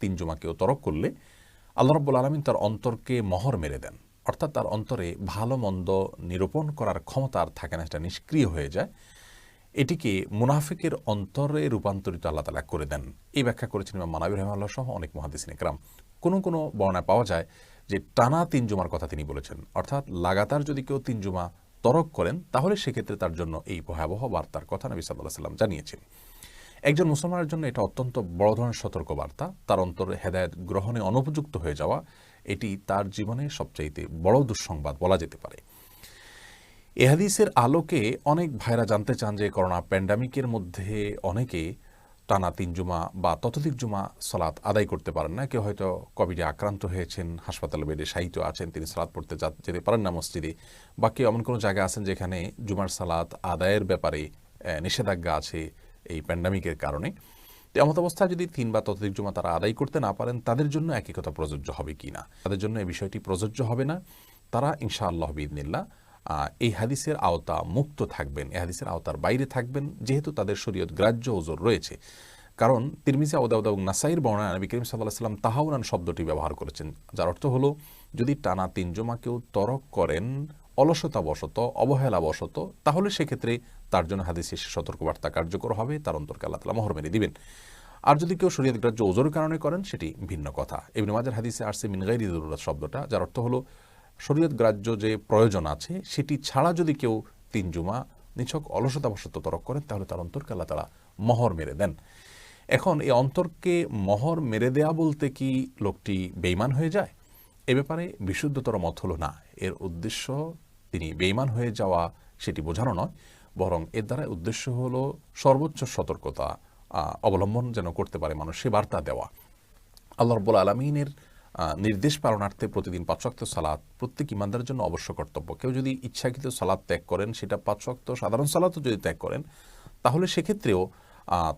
তিন জুমাকেও তরক করলে আল্লাহ রব্বুল আলমিন তার অন্তরকে মহর মেরে দেন। অর্থাৎ তার অন্তরে ভালো, মন্দ নিরূপণ করার ক্ষমতা আর থাকে না, সেটা নিষ্ক্রিয় হয়ে যায়। এটিকে মুনাফিকের অন্তরে রূপান্তরিত আল্লাহ তালা করে দেন। এই ব্যাখ্যা করেছেন ইমাম মানাবি রহমাল্লাহ সহ অনেক মহাদিসিন একরাম। কোনো কোনো বর্ণায় পাওয়া যায় যে টানা তিন জুমার কথা তিনি বলেছেন। অর্থাৎ লাগাতার যদি কেউ তিন জুমা তরক করেন, তাহলে সেক্ষেত্রে তার জন্য এই ভয়াবহ বার্তার কথা নবী সাল্লাহ সাল্লাম জানিয়েছেন। একজন মুসলমানের জন্য এটা অত্যন্ত বড় ধরনের সতর্কবার্তা। তার অন্তরে হেদায়ত গ্রহণে অনুপযুক্ত হয়ে যাওয়া, এটি তার জীবনে সবচাইতে বড় দুঃসংবাদ বলা যেতে পারে। এ হাদিসের আলোকে অনেক ভাইরা জানতে চান যে, করোনা প্যান্ডামিকের মধ্যে অনেকে টানা তিন জুমা বা ততোধিক জুমা সালাত আদায় করতে পারেন না। কেউ হয়তো কোভিডে আক্রান্ত হয়েছেন, হাসপাতাল বেডে সাহিত্য আছেন, তিনি সালাত পড়তে যেতে পারেন না মসজিদে। বা কেউ এমন কোনো জায়গা আছেন যেখানে জুমার সালাত আদায়ের ব্যাপারে নিষেধাজ্ঞা আছে এই প্যান্ডামিকের কারণে। এমত অবস্থায় যদি তিন বা ততোধিক জমা তারা আদায় করতে না পারেন, তাদের জন্য একই কথা প্রযোজ্য হবে কি না? তাদের জন্য এই বিষয়টি প্রযোজ্য হবে না। তারা ইনশা আল্লাহ বিদিনিল্লা এই হাদিসের আওতা মুক্ত থাকবেন, এই হাদিসের আওতার বাইরে থাকবেন, যেহেতু তাদের শরীয়ত গ্রাহ্য ওজোর রয়েছে। কারণ তিরমিজা ওদাউদ এবং নাসাইর বর্ণনা নবী করিম সাল্লাহ সাল্লাম তাহাউরান শব্দটি ব্যবহার করেছেন। যার অর্থ হলো, যদি টানা তিন জমা কেউ তরক করেন অলসতাবশত, অবহেলাবশত, তাহলে সেক্ষেত্রে তার জন্য হাদিসের সতর্কবার্তা কার্যকর হবে, তার অন্তরকে আল্লাহ তালা মোহর মেরে দিবেন। আর যদি কেউ শরীয়ত গ্রাহ্য ওজোর কারণে করেন, সেটি ভিন্ন কথা। এমনি মাজার হাদিসে আসছে মিনগাইরি জরুরত শব্দটা, যার অর্থ হলো শরীয়ত গ্রাহ্য যে প্রয়োজন আছে, সেটি ছাড়া যদি কেউ তিন জুমা নিছক অলসতাবশত তরক করেন, তাহলে তার অন্তরকে আল্লাহ তালা মহর মেরে দেন। এখন এই অন্তরকে মহর মেরে দেয়া বলতে কি লোকটি বেইমান হয়ে যায়? এ ব্যাপারে বিশুদ্ধতর মত হলো না। এর উদ্দেশ্য তিনি বেইমান হয়ে যাওয়া সেটি বোঝানো নয়, বরং এর দ্বারা উদ্দেশ্য হল সর্বোচ্চ সতর্কতা অবলম্বন যেন করতে পারে মানুষ সে বার্তা দেওয়া। আল্লাহ রব্বুল আলমিনের নির্দেশ পালনার্থে প্রতিদিন পাঁচশক্ত সালাদ প্রত্যেক ইমানদারের জন্য অবশ্য কর্তব্য। কেউ যদি ইচ্ছাকৃত সালাদ ত্যাগ করেন, সেটা পাঁচশক্ত সাধারণ সালাদও যদি ত্যাগ করেন, তাহলে সেক্ষেত্রেও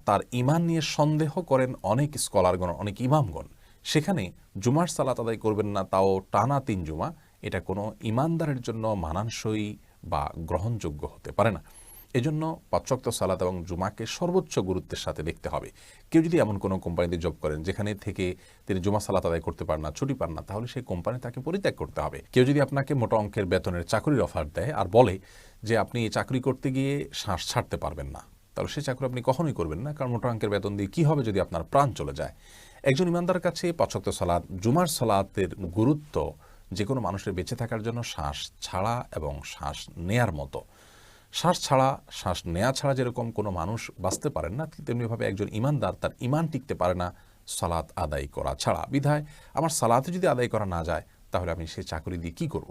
তার ইমান নিয়ে সন্দেহ করেন অনেক স্কলারগণ, অনেক ইমামগণ। সেখানে জুমার সালাত আদায় করবেন না, তাও টানা তিন জুমা। এটা কোনো ইমানদারের জন্য মানানসই বা গ্রহণযোগ্য হতে পারে না। এজন্য পাঁচশক্ত সালাত এবং জুমাকে সর্বোচ্চ গুরুত্বের সাথে দেখতে হবে। কেউ যদি এমন কোনো কোম্পানিতে জব করেন, যেখানে থেকে তিনি জুমা সালাত আদায় করতে পারেন না, ছুটি পান না, তাহলে সেই কোম্পানি তাকে পরিত্যাগ করতে হবে। কেউ যদি আপনাকে মোটা অঙ্কের বেতনের চাকরির অফার দেয় আর বলে যে আপনি চাকরি করতে গিয়ে শ্বাস ছাড়তে পারবেন না, তাহলে সেই চাকরি আপনি কখনোই করবেন না, কারণ মোটা অঙ্কের বেতন দিয়ে কী হবে যদি আপনার প্রাণ চলে যায়? একজন ইমানদার কাছে পাঁচক্ত সালাদ জুমার সালাতের গুরুত্ব যে কোনো মানুষের বেঁচে থাকার জন্য শ্বাস ছাড়া এবং শ্বাস নেয়ার মতো। শ্বাস ছাড়া, শ্বাস নেয়া ছাড়া যেরকম কোনো মানুষ বাঁচতে পারেন না তেমনিভাবে একজন ইমানদার তার ইমান টিকতে পারে না সালাত আদায় করা ছাড়া। বিধায় আমার সালাতে যদি আদায় করা না যায়, তাহলে আমি সে চাকরি দিয়ে কী করব।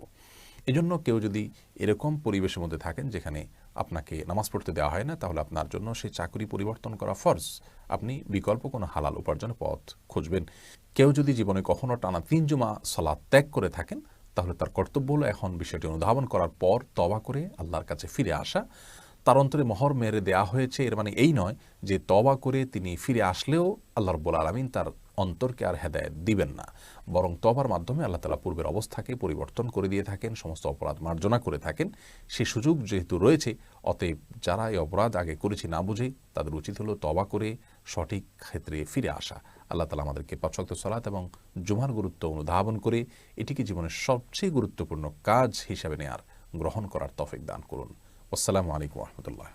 এজন্য কেউ যদি এরকম পরিবেশের মধ্যে থাকেন যেখানে আপনাকে নামাজ পড়তে দেওয়া হয় না, তাহলে আপনার জন্য সেই চাকরি পরিবর্তন করা ফরজ। আপনি বিকল্প কোনো হালাল উপার্জনের পথ খুঁজবেন। কেউ যদি জীবনে কখনো টানা তিন জুমা সলা ত্যাগ করে থাকেন, তাহলে তার কর্তব্য হলো এখন বিষয়টি অনুধাবন করার পর তবা করে আল্লাহর কাছে ফিরে আসা। তার অন্তরে মহর মেরে দেয়া হয়েছে, এর মানে এই নয় যে তবা করে তিনি ফিরে আসলেও আল্লাহর রব্বুল আলমিন তার অন্তরকে আর হেদায়ত দিবেন না। বরং তবার মাধ্যমে আল্লাহ তালা পূর্বের অবস্থাকে পরিবর্তন করে দিয়ে থাকেন, সমস্ত অপরাধ মার্জনা করে থাকেন। সে সুযোগ যেহেতু রয়েছে, অতএব যারা এই অপরাধ আগে করেছি না বুঝে, তাদের উচিত হলো তবা করে সঠিক ক্ষেত্রে ফিরে আসা। আল্লাহ তালা আমাদেরকে পাঁচশক্ত সলাৎ এবং জুমার গুরুত্ব অনুধাবন করে এটিকে জীবনের সবচেয়ে গুরুত্বপূর্ণ কাজ হিসাবে নেয়ার, গ্রহণ করার তফিক দান করুন। আসসালামু আলাইকুম রহমতুল্লাহ